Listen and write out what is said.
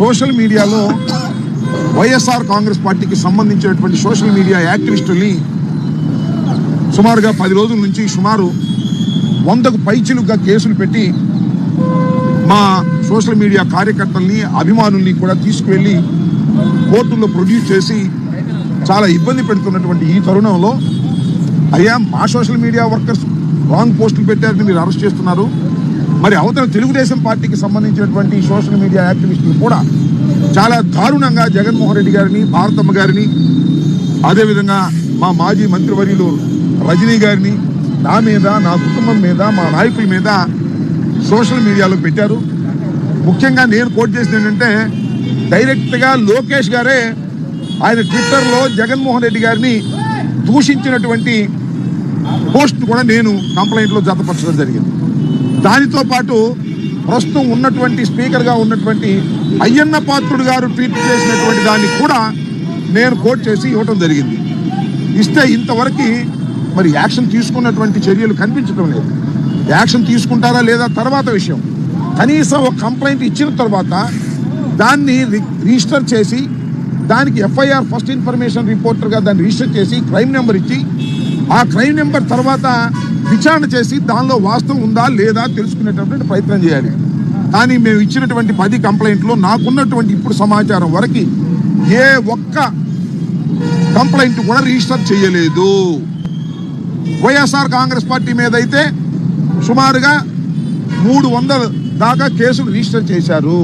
Social మీడియాలో వైఎస్ఆర్ కాంగ్రెస్ పార్టీకి సంబంధించినటువంటి సోషల్ మీడియా యాక్టివిస్టుల్ని సుమారుగా పది రోజుల నుంచి సుమారు వందకు పైచిలుగా కేసులు పెట్టి మా సోషల్ మీడియా కార్యకర్తల్ని అభిమానుల్ని కూడా తీసుకువెళ్ళి కోర్టుల్లో ప్రొడ్యూస్ చేసి చాలా ఇబ్బంది పెడుతున్నటువంటి ఈ తరుణంలో అయ్యా మా సోషల్ మీడియా వర్కర్స్ రాంగ్ పోస్టులు పెట్టారని మీరు అరెస్ట్ చేస్తున్నారు. మరి అవతల తెలుగుదేశం పార్టీకి సంబంధించినటువంటి సోషల్ మీడియా యాక్టివిస్టులు కూడా చాలా దారుణంగా జగన్మోహన్ రెడ్డి గారిని భారతమ్మ గారిని అదేవిధంగా మా మాజీ మంత్రివర్యులు రజనీ గారిని నా మీద నా కుటుంబం మీద మా నాయకుల మీద సోషల్ మీడియాలో పెట్టారు. ముఖ్యంగా నేను కోట్ చేసింది ఏంటంటే డైరెక్ట్గా లోకేష్ గారే ఆయన ట్విట్టర్లో జగన్మోహన్ రెడ్డి గారిని దూషించినటువంటి పోస్ట్ కూడా నేను కంప్లైంట్లో జతపరచడం జరిగింది. దానితో పాటు ప్రస్తుతం ఉన్నటువంటి స్పీకర్గా ఉన్నటువంటి అయ్యన్న పాత్రుడు గారు ట్వీట్ చేసినటువంటి దాన్ని కూడా నేను కోట్ చేసి ఇవ్వటం జరిగింది. ఇస్తే ఇంతవరకు మరి యాక్షన్ తీసుకున్నటువంటి చర్యలు కనిపించడం లేదు. యాక్షన్ తీసుకుంటారా లేదా తర్వాత విషయం. కనీసం ఒక కంప్లైంట్ ఇచ్చిన తర్వాత దాన్ని రి- రిజిస్టర్ చేసి దానికి ఎఫ్ఐఆర్ ఫస్ట్ ఇన్ఫర్మేషన్ రిపోర్టర్గా దాన్ని రిజిస్టర్ చేసి క్రైమ్ నెంబర్ ఇచ్చి ఆ క్రైమ్ నెంబర్ తర్వాత విచారణ చేసి దానిలో వాస్తవం ఉందా లేదా తెలుసుకునేటటువంటి ప్రయత్నం చేయాలి. కానీ మేము ఇచ్చినటువంటి పది కంప్లైంట్లో నాకున్నటువంటి ఇప్పుడు సమాచారం వరకు ఏ ఒక్క కంప్లైంట్ కూడా రిజిస్టర్ చేయలేదు. వైఎస్ఆర్ కాంగ్రెస్ పార్టీ మీద అయితే సుమారుగా మూడు వందల దాకా కేసులు రిజిస్టర్ చేశారు.